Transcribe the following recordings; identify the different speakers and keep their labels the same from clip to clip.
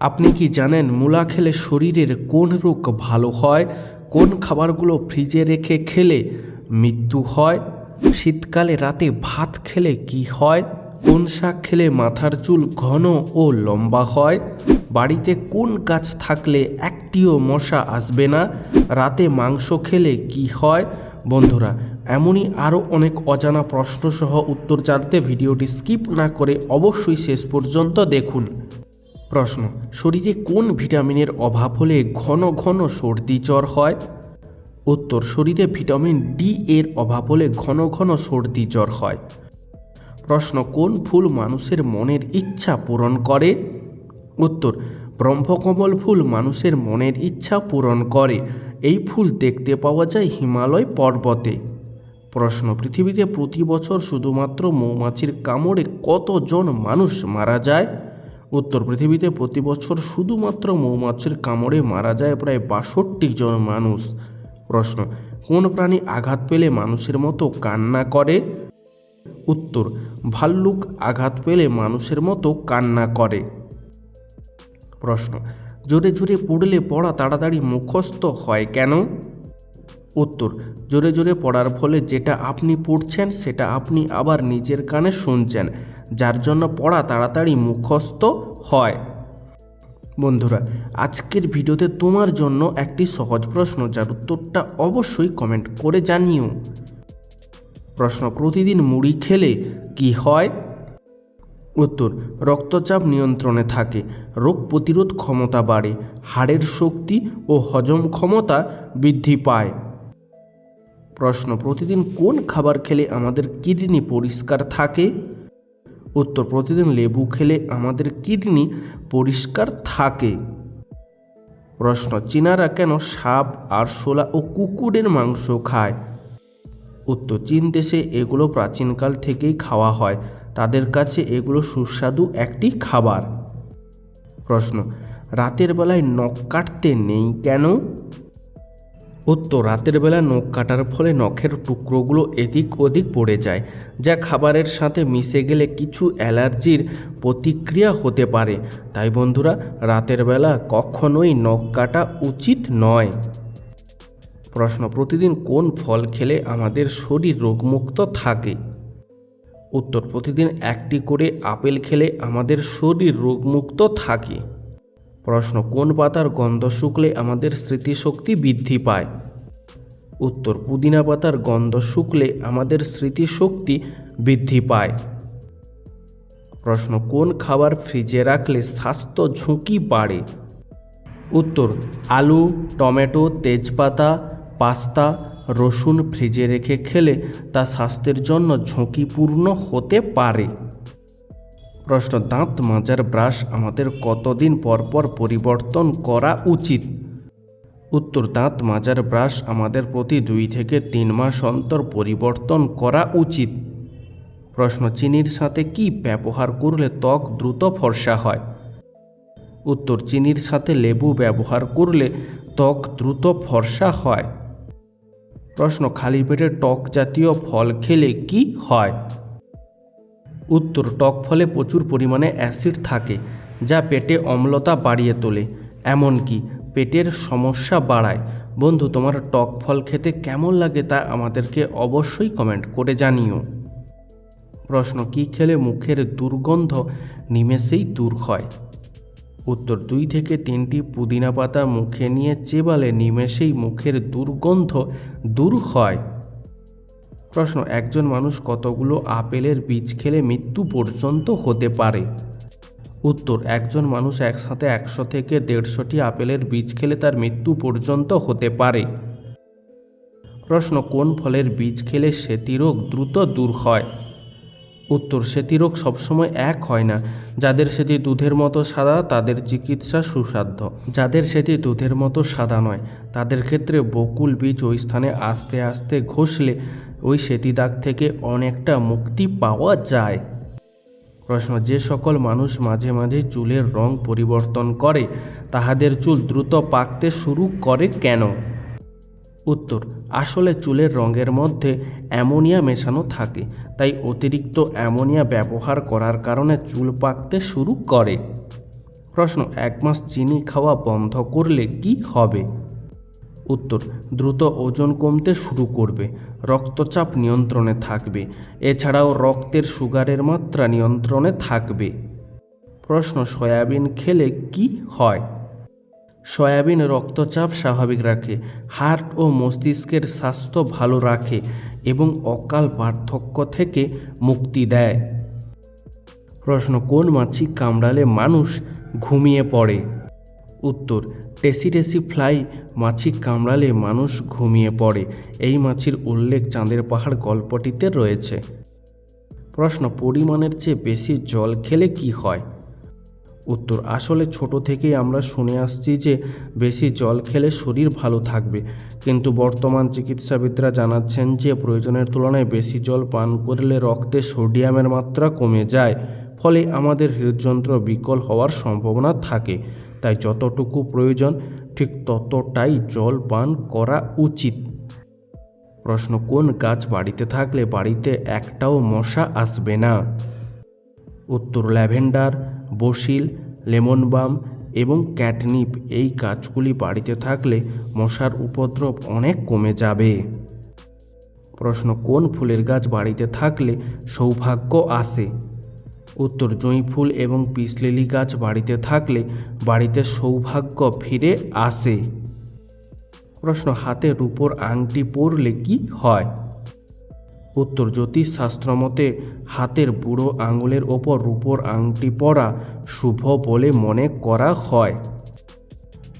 Speaker 1: আপনি কি জানেন মূলা খেলে শরীরের কোন রোগ ভালো হয়? কোন খাবারগুলো ফ্রিজে রেখে খেলে মৃত্যু হয়? শীতকালে রাতে ভাত খেলে কি হয়? কোন শাক খেলে মাথার চুল ঘন ও লম্বা হয়? বাড়িতে কোন গাছ থাকলে একটিও মশা আসবে না? রাতে মাংস খেলে কি হয়? বন্ধুরা, এমনই আরও অনেক অজানা প্রশ্নসহ উত্তর জানতে ভিডিওটি স্কিপ না করে অবশ্যই শেষ পর্যন্ত দেখুন। প্রশ্ন, শরীরে কোন ভিটামিনের অভাব হলে ঘন ঘন সর্দি জ্বর হয়? উত্তর, শরীরে ভিটামিন ডি এর অভাব হলে ঘন ঘন সর্দি জ্বর হয়। প্রশ্ন, কোন ফুল মানুষের মনের ইচ্ছা পূরণ করে? উত্তর, ব্রহ্মকমল ফুল মানুষের মনের ইচ্ছা পূরণ করে। এই ফুল দেখতে পাওয়া যায় হিমালয় পর্বতে। প্রশ্ন, পৃথিবীতে প্রতি বছর শুধুমাত্র মৌমাছির কামড়ে কতজন মানুষ মারা যায়? উত্তর পৃথিবীতে প্রতি বছর শুধুমাত্র মৌমাছির কামড়ে মারা যায় প্রায় বাষট্টি জন মানুষ। প্রশ্ন, কোন প্রাণী আঘাত পেলে মানুষের মতো কান্না করে? উত্তর, ভাল্লুক আঘাত পেলে মানুষের মতো কান্না করে। প্রশ্ন, জোরে জোরে পড়লে পড়া তাড়াতাড়ি মুখস্থ হয় কেন? উত্তর, জোরে জোরে পড়ার ফলে যেটা আপনি পড়ছেন সেটা আপনি আবার নিজের কানে শুনছেন। যার জন্য পড়া তাড়াতাড়ি মুখস্থ হয়। বন্ধুরা, আজকের ভিডিওতে তোমার জন্য একটি সহজ প্রশ্ন, যার উত্তরটা অবশ্যই কমেন্ট করে জানিও। প্রশ্ন, প্রতিদিন মুড়ি খেলে কি হয়? উত্তর, রক্তচাপ নিয়ন্ত্রণে থাকে, রোগ প্রতিরোধ ক্ষমতা বাড়ে, হাড়ের শক্তি ও হজম ক্ষমতা বৃদ্ধি পায়। প্রশ্ন, প্রতিদিন কোন খাবার খেলে আমাদের কিডনি পরিষ্কার থাকে? উত্তর প্রতিদিন লেবু খেলে আমাদের কিডনি পরিষ্কার থাকে। প্রশ্ন, চীনারা কেন সাপ, আরশোলা ও কুকুরের মাংস খায়? উত্তর, চীন দেশে এগুলো প্রাচীনকাল থেকেই খাওয়া হয়। তাদের কাছে এগুলো সুস্বাদু একটি খাবার। প্রশ্ন, রাতের বেলায় নখ কাটতে নেই কেন? উত্তর রাতের বেলা নখ কাটার ফলে নখের টুকরোগুলো এদিক ওদিক পড়ে যায়, যা খাবারের সাথে মিশে গেলে কিছু অ্যালার্জির প্রতিক্রিয়া হতে পারে। তাই বন্ধুরা, রাতের বেলা কখনোই নখ কাটা উচিত নয়। প্রশ্ন, প্রতিদিন কোন ফল খেলে আমাদের শরীর রোগমুক্ত থাকে? উত্তর, প্রতিদিন একটি করে আপেল খেলে আমাদের শরীর রোগমুক্ত থাকে। প্রশ্ন, কোন পাতার গন্ধ শুকলে আমাদের স্মৃতিশক্তি বৃদ্ধি পায়? উত্তর, পুদিনা পাতার গন্ধ শুকলে আমাদের স্মৃতিশক্তি বৃদ্ধি পায়। প্রশ্ন, কোন খাবার ফ্রিজে রাখলে স্বাস্থ্য ঝুঁকি বাড়ে? উত্তর, আলু, টমেটো, তেজপাতা, পাস্তা, রসুন ফ্রিজে রেখে খেলে তা স্বাস্থ্যের জন্য ঝুঁকিপূর্ণ হতে পারে। প্রশ্ন দাঁত মাজার ব্রাশ আমাদের কতদিন পর পর পরিবর্তন করা উচিত? উত্তর দাঁত মাজার ব্রাশ আমাদের প্রতি দুই থেকে তিন মাস অন্তর পরিবর্তন করা উচিত। প্রশ্ন চিনির সাথে কি ব্যবহার করলে ত্বক দ্রুত ফর্সা হয়? উত্তর চিনির সাথে লেবু ব্যবহার করলে ত্বক দ্রুত ফর্সা হয়। প্রশ্ন খালি পেটে টক জাতীয় ফল খেলে কি হয়? উত্তর টক ফলে প্রচুর পরিমাণে অ্যাসিড থাকে, যা পেটে অম্লতা বাড়িয়ে তোলে। এমনকি পেটের সমস্যা বাড়ায়। বন্ধু, তোমার টক ফল খেতে কেমন লাগে তা আমাদেরকে অবশ্যই কমেন্ট করে জানিও। প্রশ্ন, কি খেলে মুখের দুর্গন্ধ নিমেষেই দূর হয়? উত্তর, দুই থেকে তিনটি পুদিনা পাতা মুখে নিয়ে চেবালে নিমেষেই মুখের দুর্গন্ধ দূর হয়। প্রশ্ন, একজন মানুষ কতগুলো আপেলের বীজ খেলে মৃত্যু পর্যন্ত হতে পারে? উত্তর, একজন মানুষ একসাথে একশো থেকে দেড়শোটি আপেলের বীজ খেলে তার মৃত্যু পর্যন্ত হতে পারে। প্রশ্ন, কোন ফলের বীজ খেলে সেতিরোগ দ্রুত দূর হয়? উত্তর সেতিরোগ সবসময় এক হয় না। যাদের সেটি দুধের মতো সাদা, তাদের চিকিৎসা সুসাধ্য। যাদের সেটি দুধের মতো সাদা নয়, তাদের ক্ষেত্রে বকুল বীজ ওই স্থানে আস্তে আস্তে ঘষলে ওই সেতি দাগ থেকে অনেকটা মুক্তি পাওয়া যায়। প্রশ্ন, যে সকল মানুষ মাঝে মাঝে চুলের রং পরিবর্তন করে, তাহাদের চুল দ্রুত পাকতে শুরু করে কেন? উত্তর, আসলে চুলের রঙের মধ্যে অ্যামোনিয়া মেশানো থাকে, তাই অতিরিক্ত অ্যামোনিয়া ব্যবহার করার কারণে চুল পাকতে শুরু করে। প্রশ্ন, এক মাস চিনি খাওয়া বন্ধ করলে কি হবে? উত্তর, দ্রুত ওজন কমতে শুরু করবে, রক্তচাপ নিয়ন্ত্রণে থাকবে, এছাড়াও রক্তের সুগারের মাত্রা নিয়ন্ত্রণে থাকবে। প্রশ্ন, সয়াবিন খেলে কি হয়? সয়াবিন রক্তচাপ স্বাভাবিক রাখে, হার্ট ও মস্তিষ্কের স্বাস্থ্য ভালো রাখে এবং অকাল বার্ধক্য থেকে মুক্তি দেয়। প্রশ্ন, কোন মাছি কামড়ালে মানুষ ঘুমিয়ে পড়ে? উত্তর টেসি টেসি ফ্লাই মাছি কামড়ালে মানুষ ঘুমিয়ে পড়ে। এই মাছির উল্লেখ চাঁদের পাহাড় গল্পটিতে রয়েছে। প্রশ্ন, পরিমাণের চেয়ে বেশি জল খেলে কি হয়? উত্তর, আসলে ছোট থেকেই আমরা শুনে আসছি যে বেশি জল খেলে শরীর ভালো থাকবে। কিন্তু বর্তমান চিকিৎসাবিদরা জানাচ্ছেন যে প্রয়োজনের তুলনায় বেশি জল পান করলে রক্তে সোডিয়ামের মাত্রা কমে যায়। ফলে আমাদের হৃদযন্ত্র বিকল হওয়ার সম্ভাবনা থাকে। তাই যতটুকু প্রয়োজন, ঠিক ততটাই জল পান করা উচিত। প্রশ্ন, কোন গাছ বাড়িতে থাকলে বাড়িতে একটাও মশা আসবে না? উত্তর, ল্যাভেন্ডার, বসিল লেমন বাম এবং ক্যাটনিপ। এই গাছগুলি বাড়িতে থাকলে মশার উপদ্রব অনেক কমে যাবে। প্রশ্ন, কোন ফুলের গাছ বাড়িতে থাকলে সৌভাগ্য আসে? উত্তর জুঁই ফুল এবং পিসলিলি গাছ বাড়িতে থাকলে বাড়িতে সৌভাগ্য ফিরে আসে। প্রশ্ন, হাতে রূপোর আংটি পরলে কি হয়? উত্তর জ্যোতিষশাস্ত্র মতে হাতের বুড়ো আঙুলের ওপর রূপোর আংটি পরা শুভ বলে মনে করা হয়।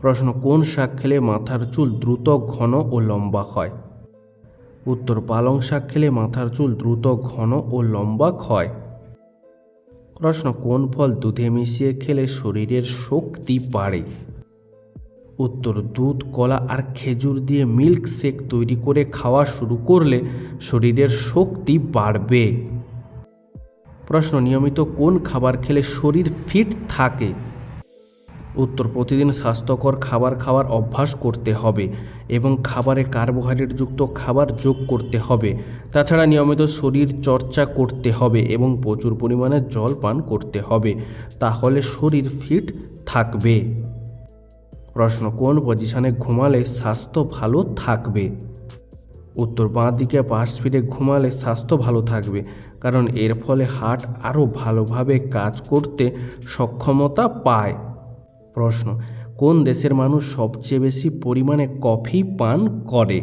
Speaker 1: প্রশ্ন, কোন শাক খেলে মাথার চুল দ্রুত ঘন ও লম্বা হয়? উত্তর, পালং শাক খেলে মাথার চুল দ্রুত ঘন ও লম্বা হয়। প্রশ্ন, কোন ফল দুধে মিশিয়ে খেলে শরীরের শক্তি বাড়ে? উত্তর, দুধ, কলা আর খেজুর দিয়ে মিল্ক শেক তৈরি করে খাওয়া শুরু করলে শরীরের শক্তি বাড়বে। প্রশ্ন, নিয়মিত কোন খাবার খেলে শরীর ফিট থাকে? উত্তর, প্রতিদিন স্বাস্থ্যকর খাবার খাওয়ার অভ্যাস করতে হবে এবং খাবারে কার্বোহাইড্রেটযুক্ত খাবার যোগ করতে হবে। তাছাড়া নিয়মিত শরীর চর্চা করতে হবে এবং প্রচুর পরিমাণে জল পান করতে হবে। তাহলে শরীর ফিট থাকবে। প্রশ্ন, কোন পজিশনে ঘুমালে স্বাস্থ্য ভালো থাকবে? উত্তর, বাঁ দিকে পাশ ফিরে ঘুমালে স্বাস্থ্য ভালো থাকবে, কারণ এর ফলে হার্ট আরও ভালোভাবে কাজ করতে সক্ষমতা পায়। প্রশ্ন, কোন দেশের মানুষ সবচেয়ে বেশি পরিমাণে কফি পান করে?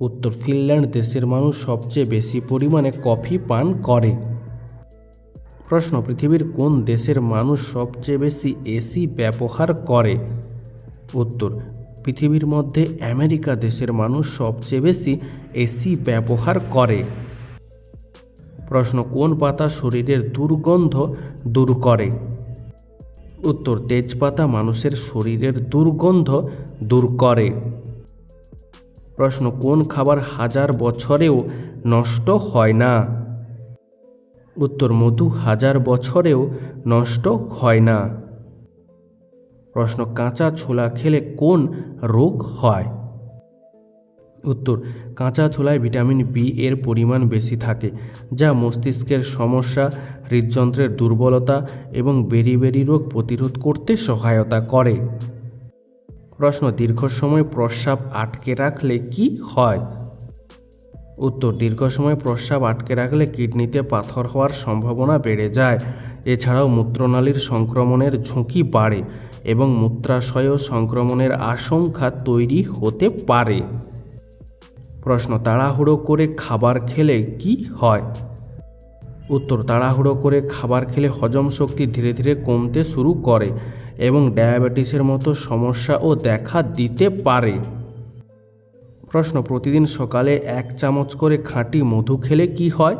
Speaker 1: উত্তর, ফিনল্যান্ড দেশের মানুষ সবচেয়ে বেশি পরিমাণে কফি পান করে। প্রশ্ন, পৃথিবীর কোন দেশের মানুষ সবচেয়ে বেশি এসি ব্যবহার করে? উত্তর, পৃথিবীর মধ্যে আমেরিকা দেশের মানুষ সবচেয়ে বেশি এসি ব্যবহার করে। প্রশ্ন, কোন পাতা শরীরের দুর্গন্ধ দূর করে? উত্তর, তেজপাতা মানুষের শরীরের দুর্গন্ধ দূর করে। প্রশ্ন, কোন খাবার হাজার বছরেও নষ্ট হয় না? উত্তর, মধু হাজার বছরেও নষ্ট হয় না। প্রশ্ন, কাঁচা ছোলা খেলে কোন রোগ হয়? উত্তর, কাঁচা ছোলায় ভিটামিন বি এর পরিমাণ বেশি থাকে, যা মস্তিষ্কের সমস্যা, হৃদযন্ত্রের দুর্বলতা এবং বেরি বেরি রোগ প্রতিরোধ করতে সহায়তা করে। প্রশ্ন, দীর্ঘ সময় প্রস্রাব আটকে রাখলে কি হয়? উত্তর, দীর্ঘ সময় প্রস্রাব আটকে রাখলে কিডনিতে পাথর হওয়ার সম্ভাবনা বেড়ে যায়। এছাড়াও মূত্রনালীর সংক্রমণের ঝুঁকি বাড়ে এবং মূত্রাশয় সংক্রমণের আশঙ্কা তৈরি হতে পারে। প্রশ্ন, তাড়াহুড়ো করে খাবার খেলে কি হয়? উত্তর, তাড়াহুড়ো করে খাবার খেলে হজম শক্তি ধীরে ধীরে কমতে শুরু করে এবং ডায়াবেটিসের মতো সমস্যাও দেখা দিতে পারে। প্রশ্ন, প্রতিদিন সকালে এক চামচ করে খাঁটি মধু খেলে কি হয়?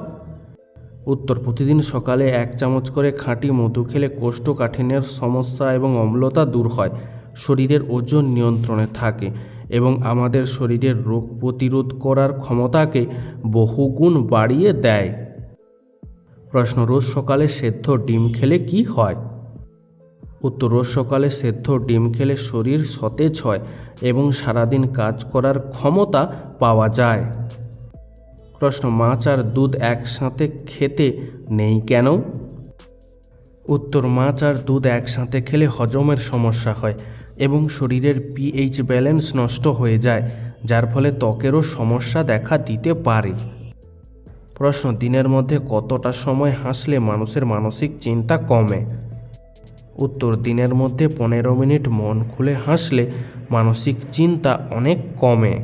Speaker 1: উত্তর, প্রতিদিন সকালে এক চামচ করে খাঁটি মধু খেলে কোষ্ঠকাঠিন্যের সমস্যা এবং অম্লতা দূর হয়। শরীরের ওজন নিয়ন্ত্রণে থাকে। এবং আমাদের শরীরের রোগ প্রতিরোধ করার ক্ষমতাকে বহুগুণ বাড়িয়ে দেয়। প্রশ্ন, রোজ সকালে সেদ্ধ ডিম খেলে কি হয়? উত্তর, রোজ সকালে সেদ্ধ ডিম খেলে শরীর সতেজ হয় এবং সারাদিন কাজ করার ক্ষমতা পাওয়া যায়। প্রশ্ন, মাছ আর দুধ একসাথে খেতে নেই কেন? উত্তর, মাছ আর দুধ একসাথে খেলে হজমের সমস্যা হয়। এবং শরীরের পিএইচ ব্যালেন্স নষ্ট হয়ে যায়, যার ফলে ত্বকেরও সমস্যা দেখা দিতে পারে। প্রশ্ন, দিনের মধ্যে কতটা সময় হাসলে মানুষের মানসিক চিন্তা কমে? উত্তর, দিনের মধ্যে পনেরো মিনিট মন খুলে হাসলে মানসিক চিন্তা অনেক কমে।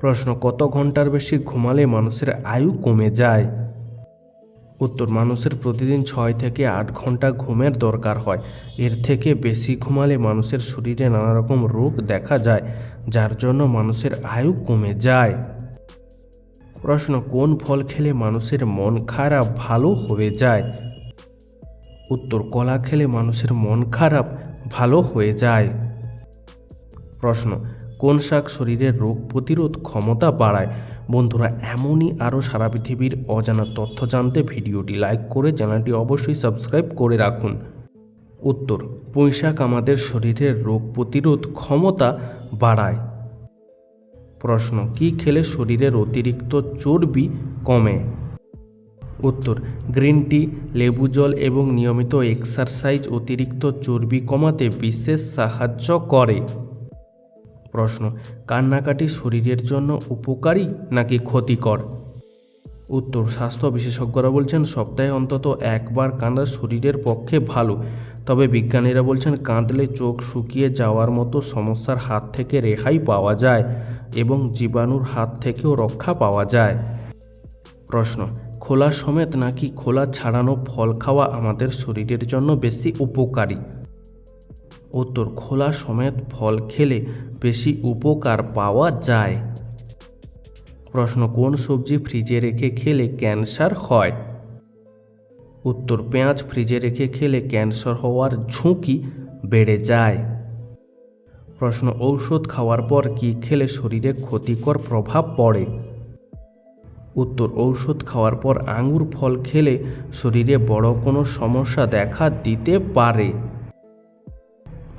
Speaker 1: প্রশ্ন, কত ঘণ্টার বেশি ঘুমালে মানুষের আয়ু কমে যায়? উত্তর, মানুষের প্রতিদিন ছয় থেকে আট ঘণ্টা ঘুমের দরকার হয়। এর থেকে বেশি ঘুমালে মানুষের শরীরে নানা রকম রোগ দেখা যায়, যার জন্য মানুষের আয়ু কমে যায়। প্রশ্ন, কোন ফল খেলে মানুষের মন খারাপ? ভালো হয়ে যায়। উত্তর, কলা খেলে মানুষের মন খারাপ, ভালো হয়ে যায়। প্রশ্ন কোন শাক শরীরের রোগ প্রতিরোধ ক্ষমতা বাড়ায়? বন্ধুরা, এমনই আরও সারা পৃথিবীর অজানা তথ্য জানতে ভিডিওটি লাইক করে চ্যানেলটি অবশ্যই সাবস্ক্রাইব করে রাখুন। উত্তর পুঁইশাক আমাদের শরীরের রোগ প্রতিরোধ ক্ষমতা বাড়ায়। প্রশ্ন, কি খেলে শরীরের অতিরিক্ত চর্বি কমে? উত্তর, গ্রিন টি, লেবু জল এবং নিয়মিত এক্সারসাইজ অতিরিক্ত চর্বি কমাতে বিশেষ সাহায্য করে। প্রশ্ন, কান্নাকাটি শরীরের জন্য উপকারী নাকি ক্ষতিকর? উত্তর, স্বাস্থ্য বিশেষজ্ঞরা বলছেন, সপ্তাহে অন্তত একবার কাঁদা শরীরের পক্ষে ভালো। তবে বিজ্ঞানীরা বলছেন, কাঁদলে চোখ শুকিয়ে যাওয়ার মতো সমস্যার হাত থেকে রেহাই পাওয়া যায় এবং জীবাণুর হাত থেকেও রক্ষা পাওয়া যায়। প্রশ্ন, খোলা সমেত নাকি খোলা ছাড়ানো ফল খাওয়া আমাদের শরীরের জন্য বেশি উপকারী? উত্তর খোলা সমেত ফল খেলে বেশি উপকার পাওয়া যায়। প্রশ্ন, কোন সবজি ফ্রিজে রেখে খেলে ক্যান্সার হয়? উত্তর, পেঁয়াজ ফ্রিজে রেখে খেলে ক্যান্সার হওয়ার ঝুঁকি বেড়ে যায়। প্রশ্ন, ঔষধ খাওয়ার পর কি খেলে শরীরে ক্ষতিকর প্রভাব পড়ে? উত্তর, ঔষধ খাওয়ার পর আঙুর ফল খেলে শরীরে বড় কোনো সমস্যা দেখা দিতে পারে।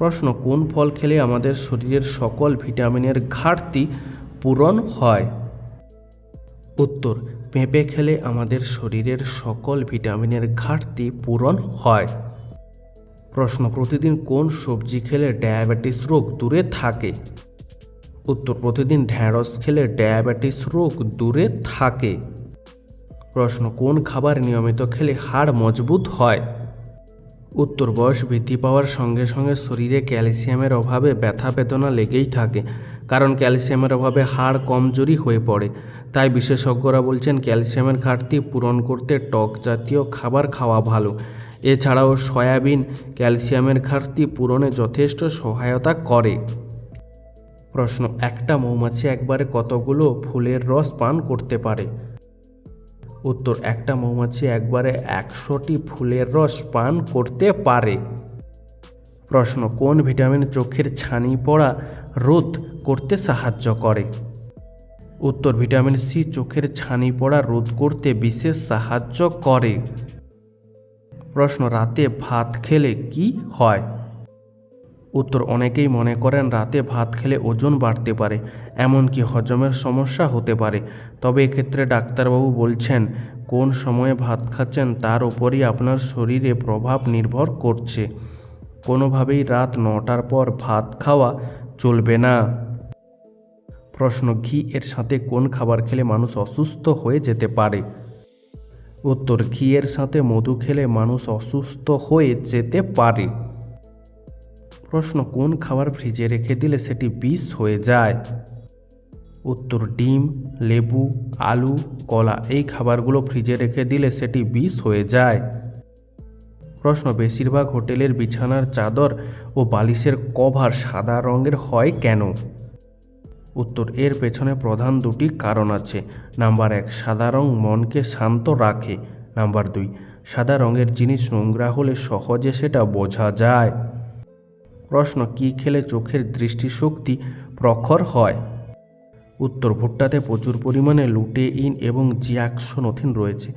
Speaker 1: প্রশ্ন, কোন ফল খেলে আমাদের শরীরের সকল ভিটামিনের ঘাটতি পূরণ হয়? উত্তর, পেঁপে খেলে আমাদের শরীরের সকল ভিটামিনের ঘাটতি পূরণ হয়। প্রশ্ন, প্রতিদিন কোন সবজি খেলে ডায়াবেটিস রোগ দূরে থাকে? উত্তর, প্রতিদিন ঢ্যাঁড়স খেলে ডায়াবেটিস রোগ দূরে থাকে। প্রশ্ন, কোন খাবার নিয়মিত খেলে হাড় মজবুত হয়? উত্তর বয়স বৃদ্ধি পাওয়ার সঙ্গে সঙ্গে শরীরে ক্যালসিয়ামের অভাবে ব্যথা বেদনা লেগেই থাকে, কারণ ক্যালসিয়ামের অভাবে হাড় কমজোরি হয়ে পড়ে। তাই বিশেষজ্ঞরা বলছেন, ক্যালসিয়ামের ঘাটতি পূরণ করতে টক জাতীয় খাবার খাওয়া ভালো। এছাড়াও সয়াবিন ক্যালসিয়ামের ঘাটতি পূরণে যথেষ্ট সহায়তা করে। প্রশ্ন, একটা মৌমাছি একবারে কতগুলো ফুলের রস পান করতে পারে? উত্তর, একটা মৌমাছি একবারে একশোটি ফুলের রস পান করতে পারে। প্রশ্ন, কোন ভিটামিন চোখের ছানি পড়া রোধ করতে সাহায্য করে? উত্তর, ভিটামিন সি চোখের ছানি পড়া রোধ করতে বিশেষ সাহায্য করে। প্রশ্ন, রাতে ভাত খেলে কি হয়? উত্তর অনেকেই মনে করেন রাতে ভাত খেলে ওজন বাড়তে পারে, এমনকি হজমের সমস্যা হতে পারে। তবে এক্ষেত্রে ডাক্তারবাবু বলছেন, কোন সময়ে ভাত খাচ্ছেন তার উপরই আপনার শরীরে প্রভাব নির্ভর করছে। কোনোভাবেই রাত নটার পর ভাত খাওয়া চলবে না। প্রশ্ন, ঘি এর সাথে কোন খাবার খেলে মানুষ অসুস্থ হয়ে যেতে পারে? উত্তর ঘিয়ের সাথে মধু খেলে মানুষ অসুস্থ হয়ে যেতে পারে। প্রশ্ন, কোন খাবার ফ্রিজে রেখে দিলে সেটি বিষ হয়ে যায়? উত্তর, ডিম, লেবু, আলু, কলা, এই খাবারগুলো ফ্রিজে রেখে দিলে সেটি বিষ হয়ে যায়। প্রশ্ন, বেশিরভাগ হোটেলের বিছানার চাদর ও বালিশের কভার সাদা রঙের হয় কেন? উত্তর, এর পেছনে প্রধান দুটি কারণ আছে। নাম্বার এক, সাদা রং মনকে শান্ত রাখে। নাম্বার দুই, সাদা রঙের জিনিস নোংরা হলে সহজে সেটা বোঝা যায়। প্রশ্ন, কি খেলে চোখের দৃষ্টিশক্তি প্রখর হয়? উত্তর ভুট্টাতে প্রচুর পরিমাণে লুটেইন এবং জিয়াক্সোনোথিন রয়েছে,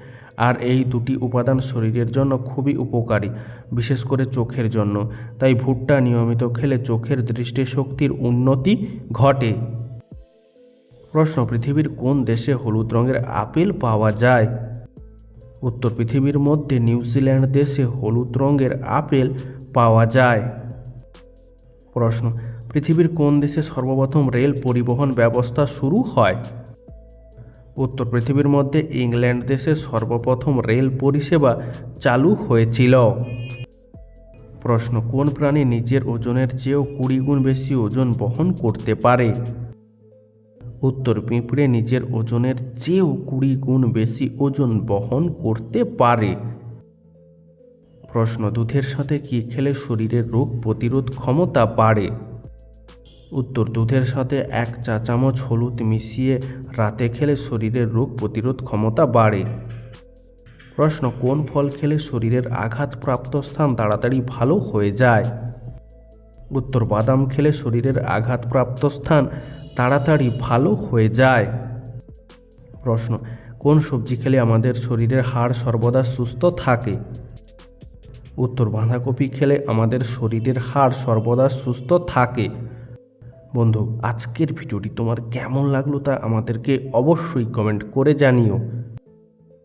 Speaker 1: আর এই দুটি উপাদান শরীরের জন্য খুবই উপকারী, বিশেষ করে চোখের জন্য। তাই ভুট্টা নিয়মিত খেলে চোখের দৃষ্টিশক্তির উন্নতি ঘটে। প্রশ্ন, পৃথিবীর কোন দেশে হলুদ রঙের আপেল পাওয়া যায়? উত্তর, পৃথিবীর মধ্যে নিউজিল্যান্ড দেশে হলুদ রঙের আপেল পাওয়া যায়। প্রশ্ন, পৃথিবীর কোন দেশে সর্বপ্রথম রেল পরিবহন ব্যবস্থা শুরু হয়? উত্তর, পৃথিবীর মধ্যে ইংল্যান্ড দেশে সর্বপ্রথম রেল পরিষেবা চালু হয়েছিল। প্রশ্ন, কোন প্রাণী নিজের ওজনের চেয়েও কুড়ি গুণ বেশি ওজন বহন করতে পারে? উত্তর, পিঁপড়ে নিজের ওজনের চেয়েও কুড়ি গুণ বেশি ওজন বহন করতে পারে। প্রশ্ন, দুধের সাথে কি খেলে শরীরের রোগ প্রতিরোধ ক্ষমতা বাড়ে? উত্তর, দুধের সাথে এক চা চামচ হলুদ মিশিয়ে রাতে খেলে শরীরের রোগ প্রতিরোধ ক্ষমতা বাড়ে। প্রশ্ন, কোন ফল খেলে শরীরের আঘাতপ্রাপ্ত স্থান তাড়াতাড়ি ভালো হয়ে যায়? উত্তর, বাদাম খেলে শরীরের আঘাতপ্রাপ্ত স্থান তাড়াতাড়ি ভালো হয়ে যায়। প্রশ্ন, কোন সবজি খেলে আমাদের শরীরের হাড় সর্বদা সুস্থ থাকে? উত্তর বাঁধাকপি খেলে আমাদের শরীরের হাড় সর্বদা সুস্থ থাকে। বন্ধু, আজকের ভিডিওটি তোমার কেমন লাগল তা আমাদেরকে অবশ্যই কমেন্ট করে জানিও।